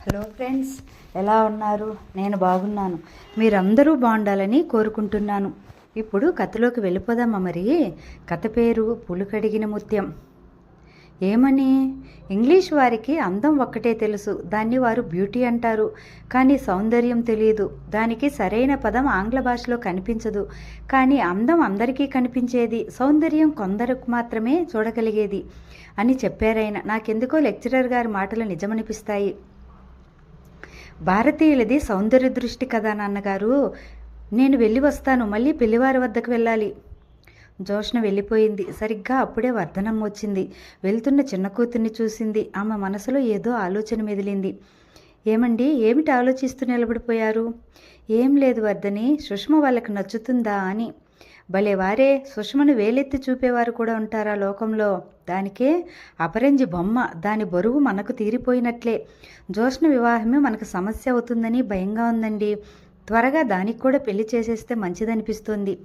Hello friends ఎలా ఉన్నారు? నేను బాగున్నాను. మీరందరూ బాగుండాలని కోరుకుంటున్నాను. ఇప్పుడు కథలోకి వెళ్ళిపోదామా మరి? కథ పేరు పులుకడిగిన ముత్యం. ఏమని? ఇంగ్లీష్ వారికి అందం ఒక్కటే తెలుసు. దాన్ని వారు బ్యూటీ అంటారు. కానీ సౌందర్యం తెలియదు. దానికి సరైన పదం ఆంగ్ల భాషలో కనిపించదు. కానీ అందం అందరికీ కనిపించేది సౌందర్యం కొందరికి మాత్రమే చూడగలిగేది అని చెప్పారాయన. నాకెందుకో లెక్చరర్ గారి మాటలు నిజమనిపిస్తాయి. భారతీయులది సౌందర్య దృష్టి కదా నాన్నగారు. నేను వెళ్ళి వస్తాను మళ్ళీ పెళ్ళివారి వద్దకు వెళ్ళాలి. జోష్ణ వెళ్ళిపోయింది. సరిగ్గా అప్పుడే వర్ధనం వచ్చింది. వెళ్తున్న చిన్న కూతుర్ని చూసింది. ఆమె మనసులో ఏదో ఆలోచన మెదిలింది. ఏమండి ఏమిటి ఆలోచిస్తూ నిలబడిపోయారు? ఏం లేదు వర్ధని సుష్మ వాళ్ళకి నచ్చుతుందా అని. భలే వారే సుష్మను వేలెత్తి చూపేవారు కూడా ఉంటారా లోకంలో? దానికే అపరంజి బొమ్మ దాని బరువు మనకు తీరిపోయినట్లే. జోష్ణ వివాహమే మనకు సమస్య అవుతుందని భయంగా ఉందండి. త్వరగా దానికి కూడా పెళ్ళి చేసేస్తే మంచిదనిపిస్తుంది.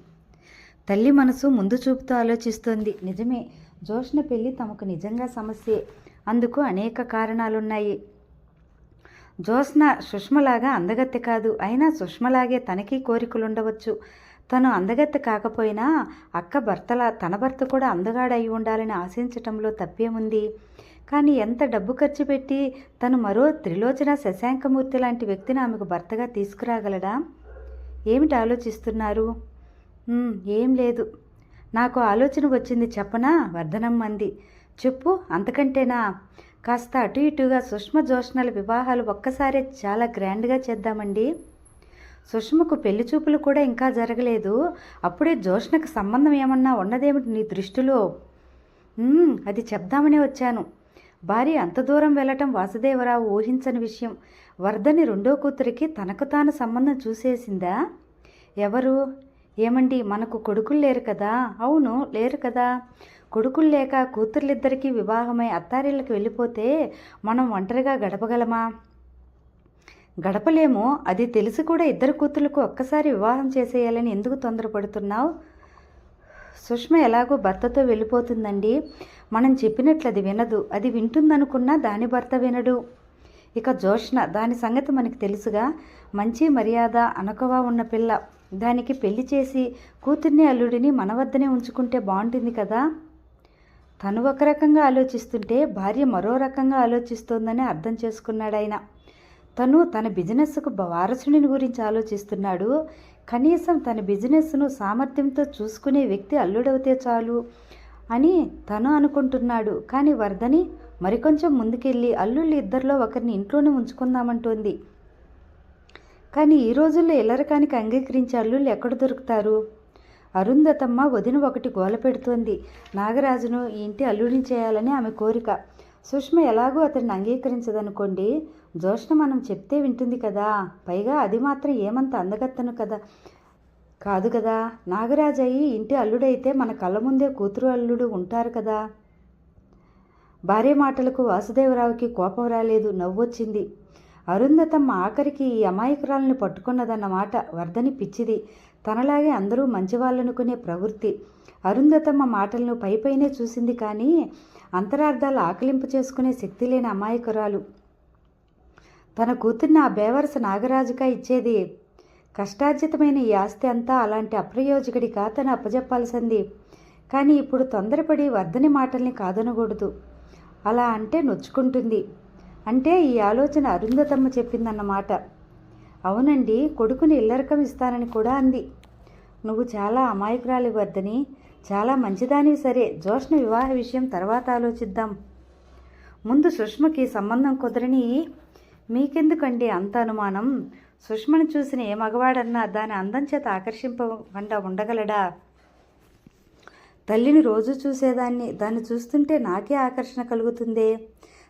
తల్లి మనసు ముందు చూపుతో ఆలోచిస్తోంది. నిజమే జోష్ణ పెళ్ళి తమకు నిజంగా సమస్యే. అందుకు అనేక కారణాలున్నాయి. జోస్న సుష్మలాగా అందగత్తె కాదు. అయినా సుష్మలాగే తనకి కోరికలు ఉండవచ్చు తను అందగత్త కాకపోయినా అక్క భర్తల తన భర్త కూడా అందగాడయి ఉండాలని ఆశించటంలో తప్పేముంది? కానీ ఎంత డబ్బు ఖర్చు పెట్టి తను మరో త్రిలోచన శశాంకమూర్తి లాంటి వ్యక్తిని ఆమెకు భర్తగా తీసుకురాగలడా? ఏమిటి ఆలోచిస్తున్నారు? ఏం లేదు. నాకు ఆలోచన వచ్చింది చెప్పనా? వర్ధనమ్మంది చెప్పు అంతకంటేనా? కాస్త అటు ఇటుగా సుష్మ జోష్ణల వివాహాలు ఒక్కసారే చాలా గ్రాండ్గా చేద్దామండి. సుష్మకు పెళ్ళి చూపులు కూడా ఇంకా జరగలేదు. అప్పుడే జోష్ణకు సంబంధం ఏమన్నా ఉన్నదేమిటి నీ దృష్టిలో? అది చెప్దామనే వచ్చాను. భార్య అంత దూరం వెళ్ళటం వాసుదేవరావు ఊహించని విషయం. వర్ధని రెండో కూతురికి తనకు తాను సంబంధం చూసేసిందా? ఎవరు? ఏమండి మనకు కొడుకులు లేరు కదా? అవును లేరు కదా. కొడుకులు లేక కూతుర్లిద్దరికీ వివాహమై అత్తారిళ్ళకి వెళ్ళిపోతే మనం ఒంటరిగా గడపగలమా? గడపలేమో. అది తెలిసి కూడా ఇద్దరు కూతుర్లకు ఒక్కసారి వివాహం చేసేయాలని ఎందుకు తొందరపడుతున్నావు? సుష్మ ఎలాగో భర్తతో వెళ్ళిపోతుందండి. మనం చెప్పినట్లు అది వినదు. అది వింటుందనుకున్నా దాని భర్త వినడు. ఇక జోష్ణ దాని సంగతి మనకి తెలుసుగా. మంచి మర్యాద అనకవా ఉన్న పిల్ల. దానికి పెళ్ళి చేసి కూతుర్ని అల్లుడిని మన వద్దనే ఉంచుకుంటే బాగుంటుంది కదా? తను ఒక రకంగా ఆలోచిస్తుంటే భార్య మరో రకంగా ఆలోచిస్తోందని అర్థం చేసుకున్నాడాయన. తను తన బిజినెస్కు బ- వారసుడిని గురించి ఆలోచిస్తున్నాడు. కనీసం తన బిజినెస్ను సామర్థ్యంతో చూసుకునే వ్యక్తి అల్లుడవుతే చాలు అని తను అనుకుంటున్నాడు. కానీ వర్ధని మరికొంచెం ముందుకెళ్ళి అల్లుళ్ళు ఇద్దరిలో ఒకరిని ఇంట్లోనే ఉంచుకుందామంటోంది. కానీ ఈ రోజుల్లో ఇల్లరకానికి అంగీకరించే అల్లుళ్ళు ఎక్కడ దొరుకుతారు? అరుంధతమ్మ వదిన ఒకటి గోల పెడుతోంది. నాగరాజును ఈ ఇంటి అల్లుడిని చేయాలని ఆమె కోరిక. సుష్మ ఎలాగో అతన్ని అంగీకరించదనుకోండి. జోష్ణ మనం చెప్తే వింటుంది కదా. పైగా అది మాత్రం ఏమంత అందగత్తను కదా. కాదు కదా. నాగరాజు అయ్యి ఇంటి అల్లుడైతే మన కళ్ళ ముందే కూతురు అల్లుడు ఉంటారు కదా. భార్య మాటలకు వాసుదేవరావుకి కోపం రాలేదు. నవ్వొచ్చింది. అరుంధతమ్మ ఆఖరికి ఈ అమాయకురాలను పట్టుకున్నదన్నమాట వర్ధని పిచ్చిది. తనలాగే అందరూ మంచివాళ్ళనుకునే ప్రవృత్తి. అరుంధతమ్మ మాటలను పైపైనే చూసింది కానీ అంతరార్థాలు ఆకలింపు చేసుకునే శక్తి లేని అమాయకురాలు. తన కూతుర్ని ఆ బేవరస నాగరాజుగా ఇచ్చేది. కష్టార్జితమైన ఈ ఆస్తి అంతా అలాంటి అప్రయోజకుడిగా తను అప్పజెప్పాల్సింది. కానీ ఇప్పుడు తొందరపడి వర్ధని మాటల్ని కాదనకూడదు. అలా అంటే నొచ్చుకుంటుంది. అంటే ఈ ఆలోచన అరుంధతమ్మ చెప్పిందన్నమాట. అవునండి కొడుకుని ఇల్లరకం ఇస్తానని కూడా అంది. నువ్వు చాలా అమాయకురాలి వద్దని చాలా మంచిదానివి సరే జోష్న వివాహ విషయం తర్వాత ఆలోచిద్దాం. ముందు సుష్మకి సంబంధం కుదరని మీకెందుకండి అంత అనుమానం? సుష్మను చూసిన ఏ మగవాడన్నా దాని అందం చేత ఆకర్షింపకుండా ఉండగలడా? తల్లిని రోజు చూసేదాన్ని దాన్ని చూస్తుంటే నాకే ఆకర్షణ కలుగుతుందే.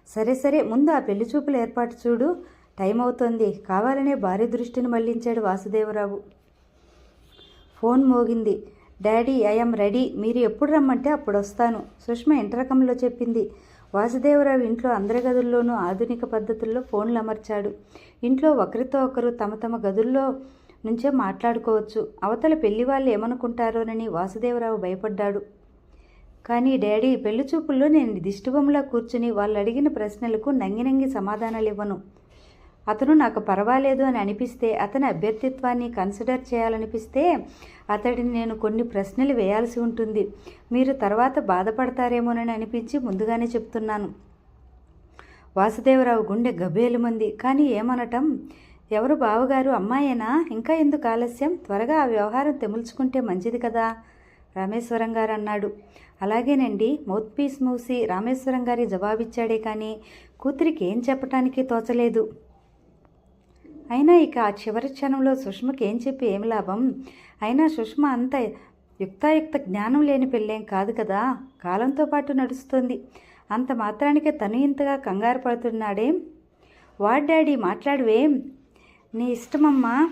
సరే సరే ముందు ఆ పెళ్ళి చూపులు ఏర్పాటు చూడు. టైం అవుతోంది. కావాలనే భారీ దృష్టిని మళ్ళించాడు వాసుదేవరావు. ఫోన్ మోగింది. Daddy I'm ready. మీరు ఎప్పుడు రమ్మంటే అప్పుడు వస్తాను. సుష్మ ఇంటరకంలో చెప్పింది. వాసుదేవరావు ఇంట్లో అందరి గదుల్లోనూ ఆధునిక పద్ధతుల్లో ఫోన్లు అమర్చాడు. ఇంట్లో ఒకరితో ఒకరు తమ తమ గదుల్లో నుంచే మాట్లాడుకోవచ్చు. అవతల పెళ్ళి వాళ్ళు ఏమనుకుంటారోనని వాసుదేవరావు భయపడ్డాడు. కానీ డాడీ పెళ్ళి చూపుల్లో నేను దిష్టిబొమ్మలా కూర్చుని వాళ్ళు అడిగిన ప్రశ్నలకు నంగి నంగి సమాధానాలు ఇవ్వను అతను నాకు పర్వాలేదు అని అనిపిస్తే అతని అభ్యర్థిత్వాన్ని కన్సిడర్ చేయాలనిపిస్తే అతడిని నేను కొన్ని ప్రశ్నలు వేయాల్సి ఉంటుంది. మీరు తర్వాత బాధపడతారేమోనని అనిపించి ముందుగానే చెప్తున్నాను. వాసుదేవరావు గుండె గబేలుమంది కానీ ఏమనటం? ఎవరు బావగారు? అమ్మాయేనా? ఇంకా ఎందుకు ఆలస్యం? త్వరగా ఆ వ్యవహారం తెముల్చుకుంటే మంచిది కదా? రామేశ్వరం గారు అన్నాడు. అలాగేనండి. మౌత్ పీస్ మూసి రామేశ్వరం గారి జవాబిచ్చాడే కానీ కూతురికి ఏం చెప్పటానికి తోచలేదు. అయినా ఇక ఆ చివరి క్షణంలో సుష్మకి ఏం చెప్పి ఏం లాభం? అయినా సుష్మ అంత యుక్తాయుక్త జ్ఞానం లేని పెళ్ళేం కాదు కదా? కాలంతో పాటు నడుస్తుంది. అంత మాత్రానికే తను ఇంతగా కంగారు పడుతున్నాడేం? వాడ్ డాడీ మాట్లాడువేం నీ ఇష్టమమ్మా.